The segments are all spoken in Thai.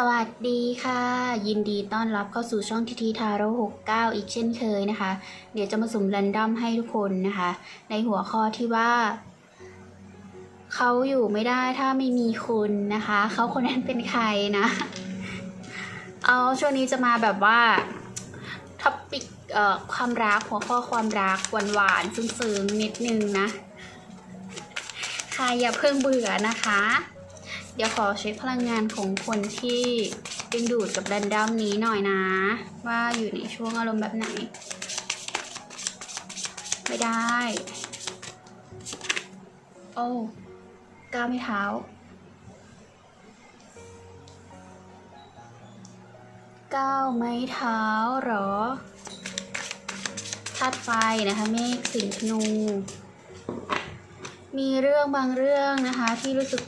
สวัสดีค่ะ ยินดีต้อนรับเข้าสู่ช่องทีทีทาโร่69 อีกเช่นเคยนะคะ เดี๋ยวจะมาสุ่มแรนดอมให้ทุกคนนะคะ ในหัวข้อที่ว่า เขาอยู่ไม่ได้ถ้าไม่มีคุณนะคะ เขาคนนั้นเป็นใครนะ เอาช่วงนี้จะมาแบบว่าท็อปิกเอ่อความรักหัวข้อความรักหวานๆซึ้งๆนิดนึงนะ ใค่ะอย่าเพิ่งเบื่อนะคะ เดี๋ยวขอเช็คพลังงานของคนที่ดึงดูดกับแรนดอมนี้หน่อยนะ ว่าอยู่ในช่วงอารมณ์แบบไหน ไม่ได้ โอ้ก้าวไม่เท้า ก้าวไม้เท้าหรอธาตุไฟนะคะเมฆสิงห์ธนู มีเรื่องบางเรื่องนะคะที่รู้สึก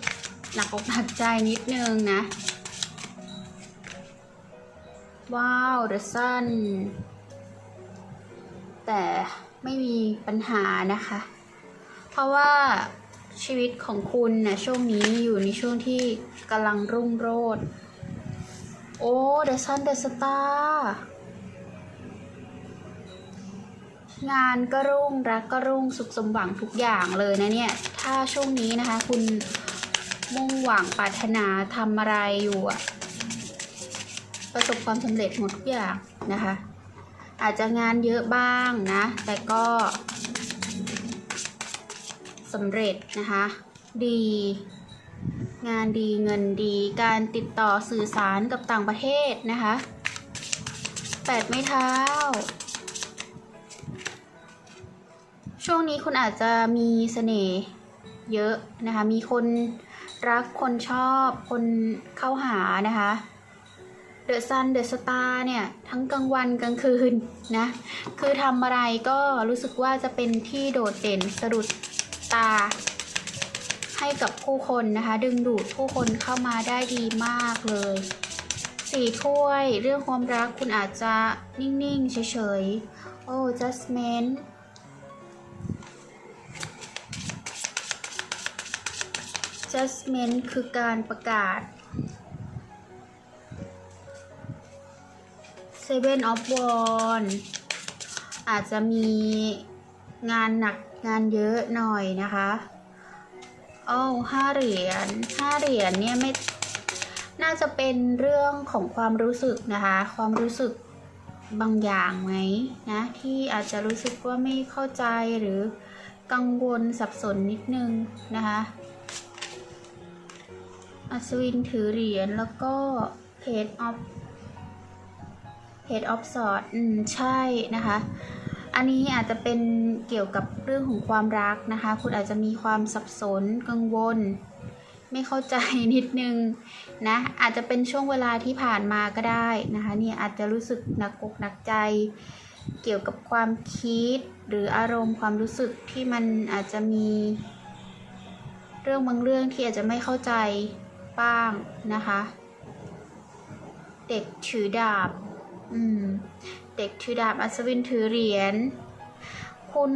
หนักอกหนักใจนิดนึงนะ ว้าว The Sun แต่ไม่มีปัญหานะคะ เพราะว่าชีวิตของคุณนะช่วงนี้อยู่ในช่วงที่กำลังรุ่งโรจน์โอ้ The Sun The Star งานก็รุ่งรักก็รุ่งสุขสมหวังทุกอย่างเลยนะเนี่ย ถ้าช่วงนี้นะคะ คุณ มุ่งหวังปรารถนาทำอะไรอยู่อะประสบความสำเร็จหมดทุกอย่างนะคะ อาจจะงานเยอะบ้างนะ แต่ก็สำเร็จนะคะ ดี งานดีเงินดีการติดต่อสื่อสารกับต่างประเทศนะคะแปดไม่เท้า ช่วงนี้คุณอาจจะมีเสน่ห์ เยอะนะคะ มีคนรักคนชอบคนเข้าหานะคะเดอะซันเดอะสตาร์เนี่ย ทั้งกลางวันกลางคืนนะ คือทำอะไรก็รู้สึกว่าจะเป็นที่โดดเด่นสะดุดตา ให้กับผู้คนนะคะ ดึงดูดผู้คนเข้ามาได้ดีมากเลยสี่ถ้วยเรื่องความรักคุณอาจจะนิ่ง ๆ เฉย ๆ โอ้ judgment judgment คือการประกาศ Seven of Wands อาจจะมีงานหนักงานเยอะหน่อยนะคะอ้ห้าเหรียญห้าเหรียญเนี่ยไม่น่าจะเป็นเรื่องของความรู้สึกนะคะ ความรู้สึกบางอย่างไหมนะที่อาจจะรู้สึกว่าไม่เข้าใจหรือกังวลสับสนนิดนึงนะคะ อัศวินถือเหรียญแล้วก็ Page of Page of sword อืม ใช่นะคะ อันนี้อาจจะเป็นเกี่ยวกับเรื่องของความรักนะคะ คุณอาจจะมีความสับสนกังวล ไม่เข้าใจนิดนึงนะ อาจจะเป็นช่วงเวลาที่ผ่านมาก็ได้นะคะเนี่ยอาจจะรู้สึกหนักอกหนักใจ เกี่ยวกับความคิด หรืออารมณ์ความรู้สึกที่มันอาจจะมีเรื่องบางเรื่องที่อาจจะไม่เข้าใจ บ้างนะคะ เด็กถือดาบ อืม เด็กถือดาบอัศวินถือเหรียญ คุณ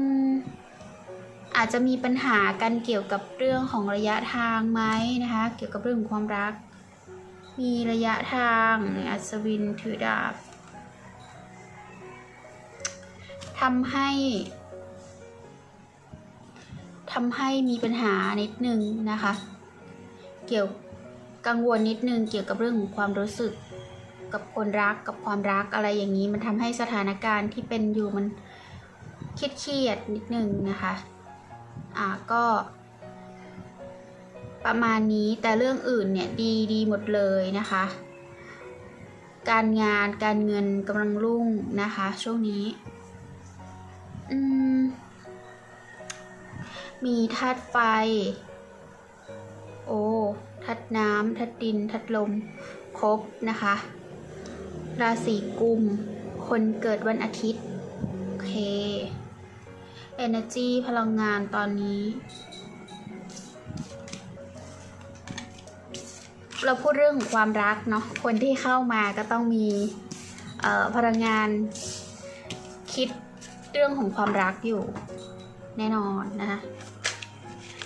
อาจจะมีปัญหากันเกี่ยวกับเรื่องของระยะทางไหมนะคะ เกี่ยวกับเรื่องของความรัก มีระยะทางอัศวินถือดาบทำให้ทำให้มีปัญหานิดนึงนะคะ เกี่ยว กังวลนิดนึงเกี่ยวกับเรื่องของความรู้สึก กับคนรักกับความรักอะไรอย่างนี้ มันทำให้สถานการณ์ที่เป็นอยู่มันเครียดเครียดๆนิดนึงนะคะอ่าก็ ประมาณนี้แต่เรื่องอื่นเนี่ยดีดีหมดเลยนะคะ การงานการเงินกำลังรุ่งนะคะ ช่วงนี้อืมมีธาตุไฟ โอ้ ธาตุน้ำธาตุดินธาตุลม ครบนะคะ ราศีกุม คนเกิดวันอาทิตย์ โอเค Energy พลังงานตอนนี้ เราพูดเรื่องของความรักเนาะ คนที่เข้ามาก็ต้องมีพลังงานคิดเรื่องของความรักอยู่แน่นอนนะคะ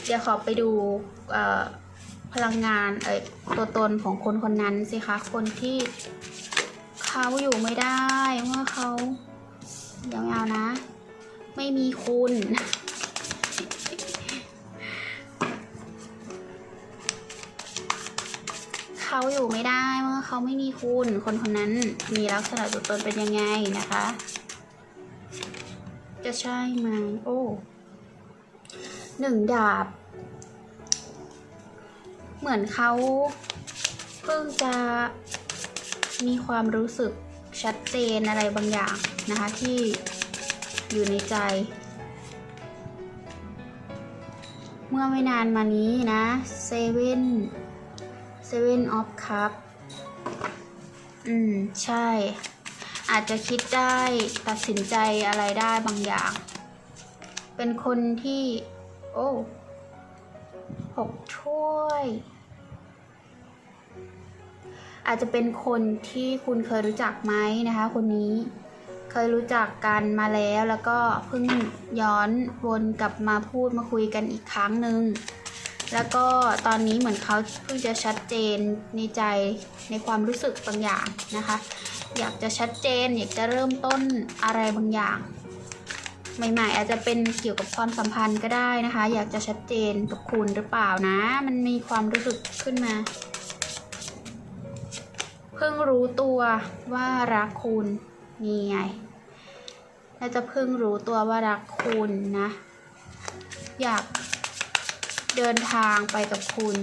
เดี๋ยวขอไปดู พลังงานเอ่ยตัวตนของคนคนนั้นสิคะคนที่เขาอยู่ไม่ได้เมื่อเขายาวๆนะ ไม่มีคุณ เขาอยู่ไม่ได้เมื่อเขาไม่มีคุณ คนคนนั้นมีลักษณะตัวตนเป็นยังไงนะคะ จะใช่ไหมโอ้หนึ่งดาบ เหมือนเขาเพิ่งจะมีความรู้สึกชัดเจนอะไรบางอย่างนะคะที่อยู่ในใจ เมื่อไม่นานมานี้นะเซเว่นเซเว่นออฟคัพอืม ใช่ อาจจะคิดได้ตัดสินใจอะไรได้บางอย่าง เป็นคนที่ โอ้ หกถ้วย อาจจะเป็นคนที่คุณเคยรู้จักไหมนะคะ คนนี้เคยรู้จักกันมาแล้วแล้วก็เพิ่งย้อนวนกลับมาพูดมาคุยกันอีกครั้งหนึ่งแล้วก็ตอนนี้เหมือนเขาเพิ่งจะชัดเจนในใจในความรู้สึกบางอย่างนะคะ อยากจะชัดเจนอยากจะเริ่มต้นอะไรบางอย่าง ใหม่ๆ อาจจะเป็นเกี่ยวกับความสัมพันธ์ก็ได้นะคะ อยากจะชัดเจนกับคุณหรือเปล่านะ มันมีความรู้สึกขึ้นมา เพิ่งรู้ตัวว่ารักคุณนี่ไงน่าจะเพิ่งรู้ตัวว่ารักคุณนะ อยากเดินทางไปกับคุณ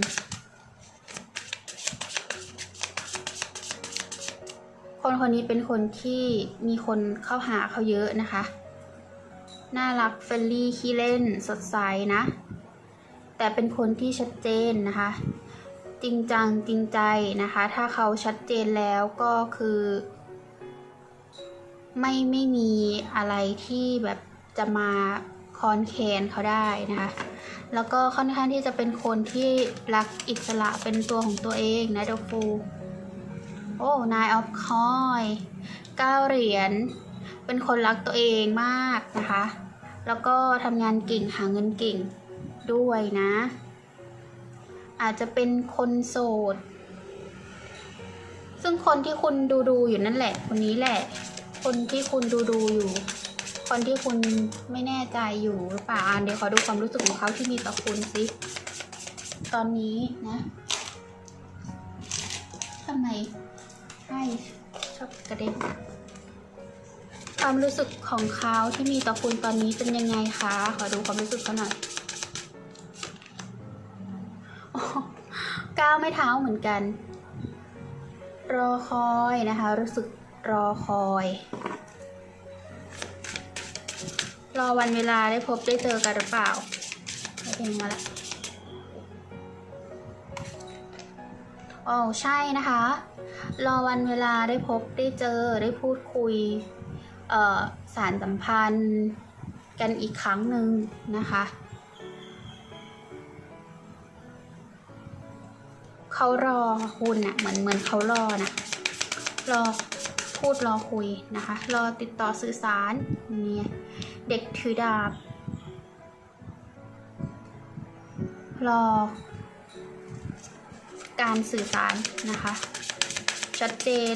คนคนนี้เป็นคนที่มีคนเข้าหาเขาเยอะนะคะ น่ารักเฟรนลี่ขี้เล่นสดใสนะ แต่เป็นคนที่ชัดเจนนะคะ จริงจังจริงใจนะคะ ถ้าเขาชัดเจนแล้วก็คือ ไม่ไม่มีอะไรที่แบบจะมาคอนแคนเขาได้นะคะ แล้วก็ค่อนข้างที่จะเป็นคนที่รักอิสระเป็นตัวของตัวเองนะเดฟู โอ้นายออฟคอยเก้าเหรียญเป็นคนรักตัวเองมากนะคะ แล้วก็ทำงานเก่งหาเงินเก่งด้วยนะ อาจจะเป็นคนโสด ซึ่งคนที่คุณดูดูอยู่นั่นแหละ คนนี้แหละ คนที่คุณดูดูอยู่ คนที่คุณไม่แน่ใจอยู่หรือเปล่าเดี๋ยวขอดูความรู้สึกของเขาที่มีต่อคุณสิตอนนี้นะทำไมให้ชอบกระเด็น ความรู้สึกของเขาที่มีต่อคุณตอนนี้เป็นยังไงคะ ขอดูความรู้สึกเขาหน่อยก้าวไม่เท้าเหมือนกัน รอคอยนะคะ รู้สึกรอคอย รอวันเวลาได้พบได้เจอกันหรือเปล่าไม่เป็นมาละโอ้ใช่นะคะ รอวันเวลาได้พบได้เจอได้พูดคุย สารสัมพันธ์กันอีกครั้งหนึ่งนะคะ เขารอคุณนะเหมือนเหมือนเขารอนะรอพูดรอคุยนะคะ รอติดต่อสื่อสารเนี่ยเด็กถือดาบ รอ การสื่อสารนะคะ ชัดเจน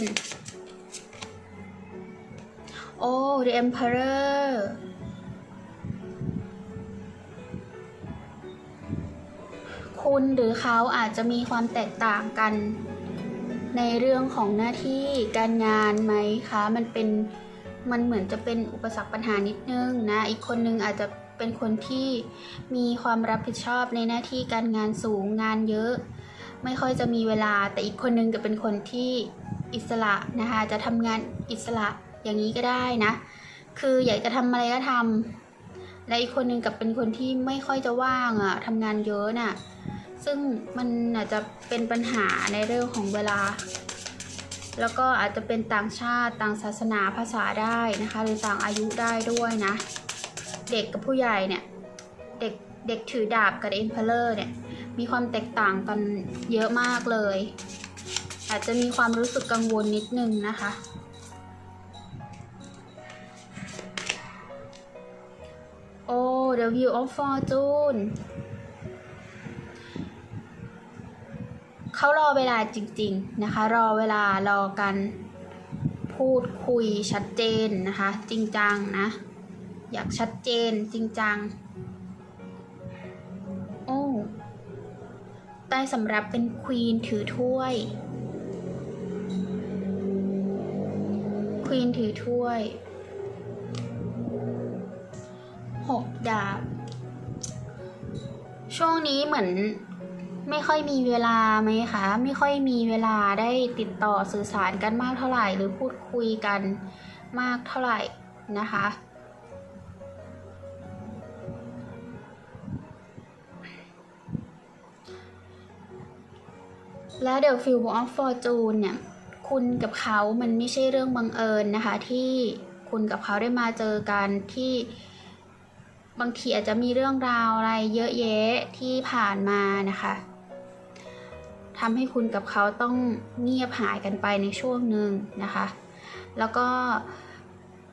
โอ้ The Emperor คุณหรือเขาอาจจะมีความแตกต่างกัน ในเรื่องของหน้าที่การงานไหมคะ มันเป็นมันเหมือนจะเป็นอุปสรรคปัญหานิดนึงนะ อีกคนนึงอาจจะเป็นคนที่มีความรับผิดชอบในหน้าที่การงานสูงงานเยอะ ไม่ค่อยจะมีเวลา แต่อีกคนนึงจะเป็นคนที่อิสระนะคะ จะทำงานอิสระ อย่างนี้ก็ได้นะ คืออยากจะทำอะไรก็ทำและอีกคนนึงกับเป็นคนที่ไม่ค่อยจะว่างอะทำงานเยอะน่ะ ซึ่งมันอาจจะเป็นปัญหาในเรื่องของเวลา แล้วก็อาจจะเป็นต่างชาติต่างศาสนาภาษาได้นะคะ หรือต่างอายุได้ด้วยนะ เด็กกับผู้ใหญ่เนี่ย เด็กเด็กถือดาบกับเอ็มเพลเลอร์เนี่ย มีความแตกต่างกันเยอะมากเลย อาจจะมีความรู้สึกกังวลนิดนึงนะคะ The View of Fortune เขารอเวลาจริง ๆ นะคะ รอเวลารอกันพูดคุยชัดเจนนะคะ จริงจังนะ อยากชัดเจนจริงจัง โอ้ใต้สำรับเป็นควีนถือถ้วยควีนถือถ้วย หกดาบ ช่วงนี้เหมือนไม่ค่อยมีเวลาไหมคะ ไม่ค่อยมีเวลาได้ติดต่อสื่อสารกันมากเท่าไหร่ หรือพูดคุยกันมากเท่าไหร่นะคะ และ The Film of Fortune เนี่ย คุณกับเขามันไม่ใช่เรื่องบังเอิญนะคะ ที่คุณกับเขาได้มาเจอกันที่ บางทีอาจจะมีเรื่องราวอะไรเยอะแยะที่ผ่านมานะคะทำให้คุณกับเขาต้องเงียบหายกันไปในช่วงหนึ่งนะคะ แล้วก็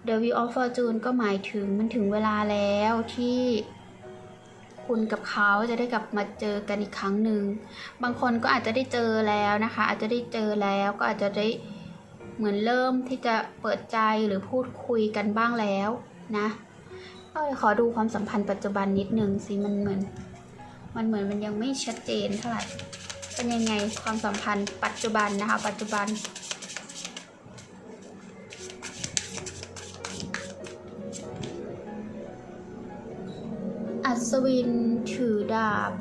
The Wheel of Fortune ก็หมายถึงมันถึงเวลาแล้วที่คุณกับเขาจะได้กลับมาเจอกันอีกครั้งหนึ่ง บางคนก็อาจจะได้เจอแล้วนะคะ อาจจะได้เจอแล้วก็อาจจะได้เหมือนเริ่มที่จะเปิดใจหรือพูดคุยกันบ้างแล้วนะ ก็ขอดูความสัมพันธ์ปัจจุบันนิดนึงสิมันเหมือน มันเหมือนมันยังไม่ชัดเจนเท่าไหร่เป็นยังไงความสัมพันธ์ปัจจุบันนะคะ ปัจจุบันอัศวินถือดาบ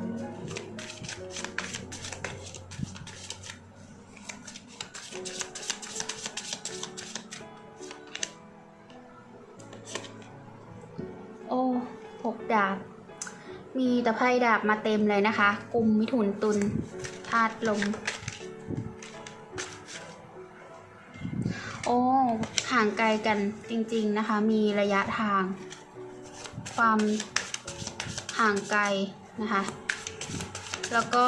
ไคร่ดาบมาเต็มเลยนะคะ กลุ่มมิถุนตุลธาตุลม โอ้ห่างไกลกันจริง ๆนะคะ มีระยะทาง ความห่างไกลนะคะ แล้วก็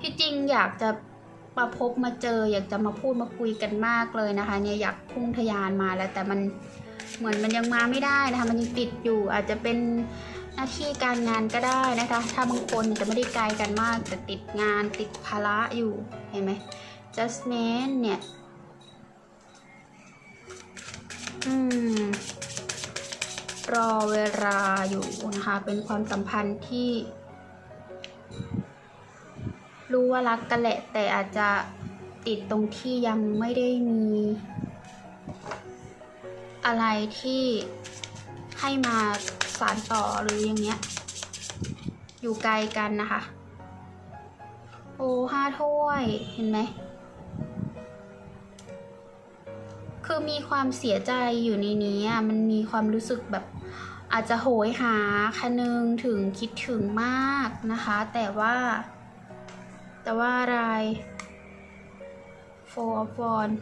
ที่จริงอยากจะมาพบมาเจออยากจะมาพูดมาคุยกันมากเลยนะคะ เนี่ยอยากพุ่งทะยานมาแล้วแต่มันเหมือนมันยังมาไม่ได้นะคะ มันยังติดอยู่อาจจะเป็น หน้าที่การงานก็ได้นะคะ ถ้าบางคนจะไม่ได้ไกลกันมาก แต่ติดงานติดภาระอยู่ เห็นไหม justment เนี่ย อืม รอเวลาอยู่นะคะ เป็นความสัมพันธ์ที่ รู้ว่ารักกันแหละ แต่อาจจะติดตรงที่ยังไม่ได้มี อะไรที่ให้มา สานต่อหรืออย่างเงี้ย อยู่ไกลกันนะคะ โอ้ห้าถ้วยเห็นไหม คือมีความเสียใจอยู่ในนี้อะมันมีความรู้สึกแบบอาจจะโหยหาคะนึงถึงคิดถึงมากนะคะ แต่ว่า แต่ว่าอะไร four of wands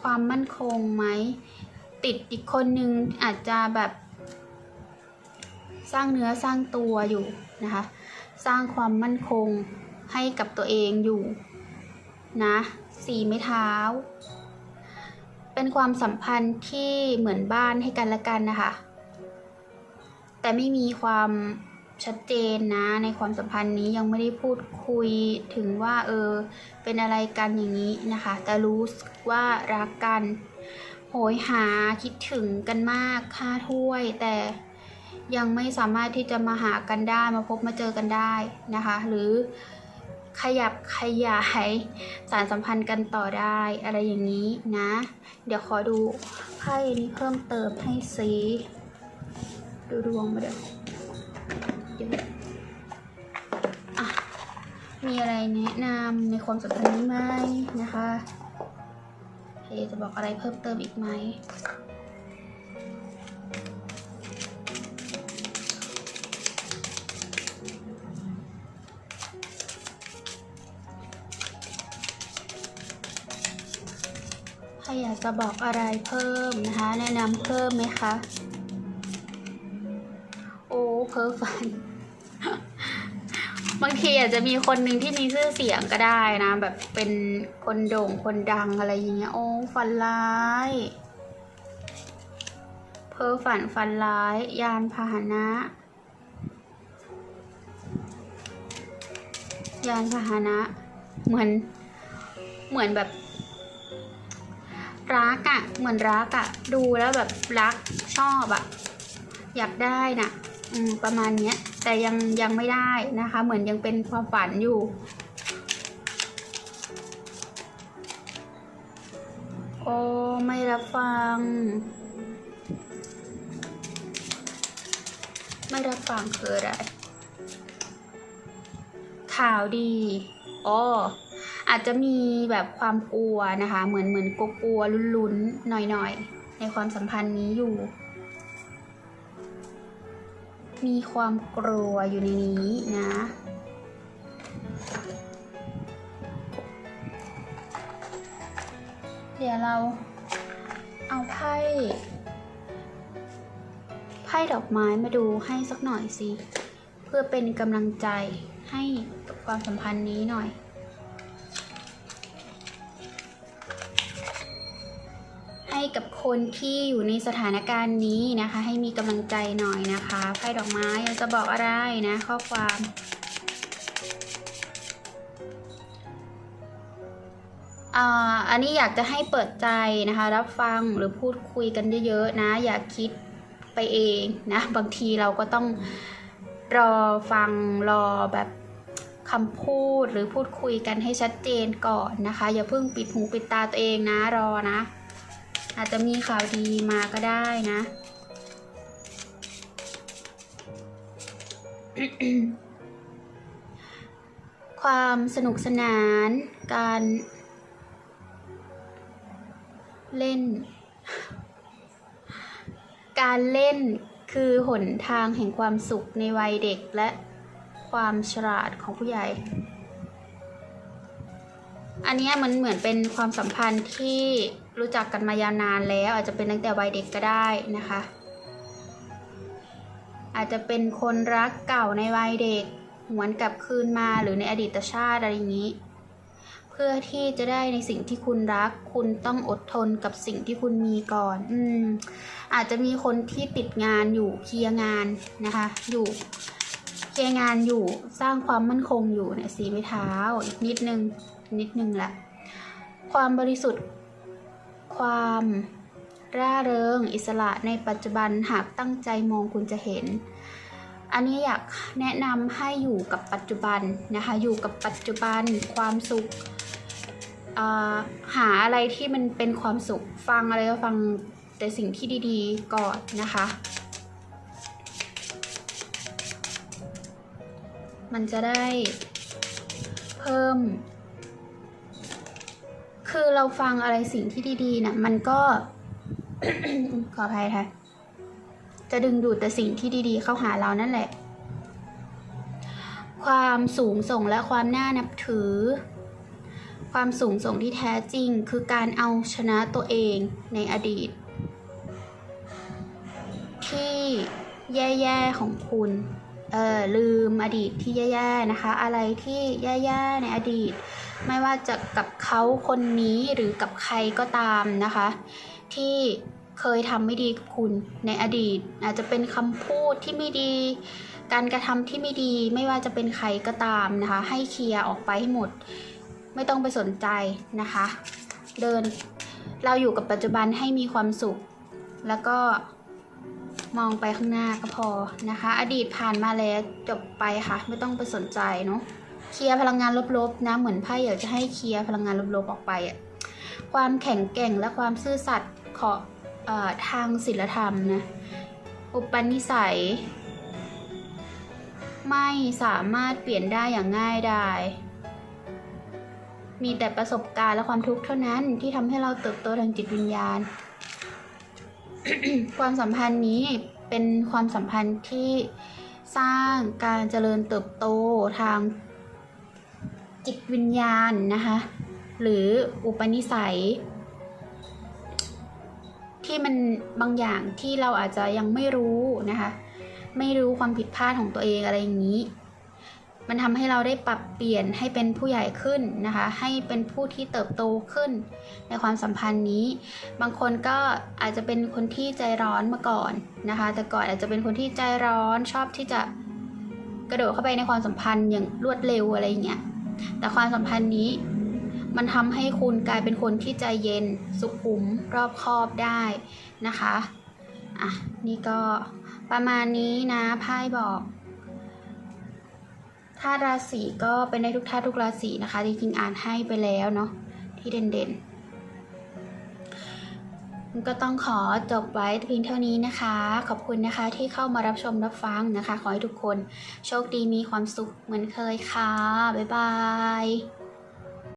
ความมั่นคงไหม ติดอีกคนนึงอาจจะแบบ สร้างเนื้อสร้างตัวอยู่นะคะ สร้างความมั่นคงให้กับตัวเองอยู่นะสี่ไม้เท้า เป็นความสัมพันธ์ที่เหมือนบ้านให้กันและกันนะคะ แต่ไม่มีความชัดเจนนะในความสัมพันธ์นี้ยังไม่ได้พูดคุยถึงว่าเออเป็นอะไรกันอย่างนี้นะคะ แต่รู้ว่ารักกัน โหยหาคิดถึงกันมากค่าถ้วยแต่ ยังไม่สามารถที่จะมาหากันได้มาพบมาเจอกันได้นะคะ หรือขยับขยายสารสัมพันธ์กันต่อได้อะไรอย่างนี้นะ เดี๋ยวขอดูไพ่นี้เพิ่มเติมให้ซีดูดวงมาเดี๋ยวมีอะไรแนะนำในความสัมพันธ์นี้ไหมนะคะเพจะบอกอะไรเพิ่มเติมอีกไหม จะบอกอะไรเพิ่มนะคะ แนะนำเพิ่มไหมคะ โอ้เพ้อฝัน บางทีอาจจะมีคนหนึ่งที่มีชื่อเสียงก็ได้นะ แบบเป็นคนโด่งคนดังอะไรอย่างเงี้ย โอ้ฝันร้าย เพ้อฝันฝันร้าย ยานพาหนะ ยานพาหนะ เหมือน เหมือนแบบ รักอะเหมือนรักอะดูแล้วแบบรักชอบอะอยากได้น่ะ อืม ประมาณเนี้ย แต่ยังยังไม่ได้นะคะ เหมือนยังเป็นความฝันอยู่โอ้ไม่รับฟัง ไม่รับฟังคืออะไรข่าวดีอ๋อ อาจจะมีแบบความกลัวนะคะ เหมือนเหมือนกลัวๆลุ้นๆหน่อยๆ ในความสัมพันธ์นี้อยู่ มีความกลัวอยู่ในนี้นะเดี๋ยวเราเอาไพ่ไพ่ดอกไม้มาดูให้สักหน่อยสิ เพื่อเป็นกำลังใจให้ความสัมพันธ์นี้หน่อย กับคนที่อยู่ในสถานการณ์นี้นะคะ ให้มีกำลังใจหน่อยนะคะไพ่ดอกไม้จะบอกอะไรนะ ข้อความอันนี้อยากจะให้เปิดใจนะคะ รับฟังหรือพูดคุยกันเยอะๆนะ อย่าคิดไปเองนะ บางทีเราก็ต้องรอฟังรอแบบคำพูดหรือพูดคุยกันให้ชัดเจนก่อนนะคะ อย่าเพิ่งปิดหูปิดตาตัวเองนะรอนะ อาจจะมีข่าวดีมาก็ได้นะ ความสนุกสนาน การ เล่น การเล่นคือหนทางแห่งความสุขในวัยเด็กและความฉลาดของผู้ใหญ่ อันนี้มันเหมือนเป็นความสัมพันธ์ที่ รู้จักกันมายาวนานแล้ว อาจจะเป็นตั้งแต่วัยเด็กก็ได้นะคะ อาจจะเป็นคนรักเก่าในวัยเด็กหวนกลับคืนมาหรือในอดีตชาติอะไรอย่างนี้ เพื่อที่จะได้ในสิ่งที่คุณรัก คุณต้องอดทนกับสิ่งที่คุณมีก่อน อืม อาจจะมีคนที่ติดงานอยู่เคลียร์งานนะคะ อยู่เคลียร์งานอยู่สร้างความมั่นคงอยู่เนี่ยสีไม้เท้าอีกนิดนึงนิดนึงละความบริสุทธิ์ ความร่าเริงอิสระในปัจจุบันหากตั้งใจมองคุณจะเห็น อันนี้อยากแนะนำให้อยู่กับปัจจุบันนะคะ อยู่กับปัจจุบันความสุขหาอะไรที่มันเป็นความสุขฟังอะไรก็ฟังแต่สิ่งที่ดีๆก่อนนะคะ มันจะได้เพิ่ม คือเราฟังอะไรสิ่งที่ดีๆนะ่ะมันก็ขออภัยค่ะจะดึงดูดแต่สิ่งที่ดีๆ เข้าหาเรานั่นแหละ ความสูงส่งและความน่านับถือ ความสูงส่งที่แท้จริง คือการเอาชนะตัวเองในอดีต ที่แย่ๆของคุณ เออลืมอดีตที่แย่ๆนะคะ อะไรที่แย่ๆในอดีต ไม่ว่าจะกับเขาคนนี้หรือกับใครก็ตามนะคะ ที่เคยทำไม่ดีกับคุณในอดีต อาจจะเป็นคำพูดที่ไม่ดี การกระทำที่ไม่ดี ไม่ว่าจะเป็นใครก็ตามนะคะ ให้เคลียร์ออกไปให้หมด ไม่ต้องไปสนใจนะคะ เดินเราอยู่กับปัจจุบันให้มีความสุข แล้วก็มองไปข้างหน้าก็พอนะคะ อดีตผ่านมาแล้วจบไปค่ะ ไม่ต้องไปสนใจเนาะ เคลียร์พลังงานลบๆนะ เหมือนไพ่อยากจะให้เคลียร์พลังงานลบๆออกไปอะความแข็งแกร่งและความซื่อสัตย์ขอเอ่อทางศีลธรรมนะ อุปนิสัย ไม่สามารถเปลี่ยนได้อย่างง่ายดายมีแต่ประสบการณ์และความทุกข์เท่านั้นที่ทำให้เราเติบโตทางจิตวิญญาณ ความสัมพันธ์นี้เป็นความสัมพันธ์ที่สร้างการเจริญเติบโตทาง จิตวิญญาณนะคะ หรืออุปนิสัย ที่มันบางอย่างที่เราอาจจะยังไม่รู้นะคะ ไม่รู้ความผิดพลาดของตัวเองอะไรอย่างนี้ มันทำให้เราได้ปรับเปลี่ยนให้เป็นผู้ใหญ่ขึ้นนะคะ ให้เป็นผู้ที่เติบโตขึ้นในความสัมพันธ์นี้ บางคนก็อาจจะเป็นคนที่ใจร้อนมาก่อนนะคะ แต่ก่อนอาจจะเป็นคนที่ใจร้อนชอบที่จะกระโดดเข้าไปในความสัมพันธ์อย่างรวดเร็วอะไรอย่างเงี้ย แต่ความสัมพันธ์นี้ มันทำให้คุณกลายเป็นคนที่ใจเย็น สุขุมรอบคอบได้นะคะอะนี่ก็ประมาณนี้นะไพ่บอกธาตุราศีก็เป็นได้ทุกธาตุทุกราศีนะคะจริงๆอ่านให้ไปแล้วเนาะที่เด่นๆ ก็ต้องขอจบไว้เพียงเท่านี้นะคะ ขอบคุณนะคะที่เข้ามารับชมรับฟังนะคะ ขอให้ทุกคนโชคดีมีความสุขเหมือนเคยค่ะ บ๊ายบาย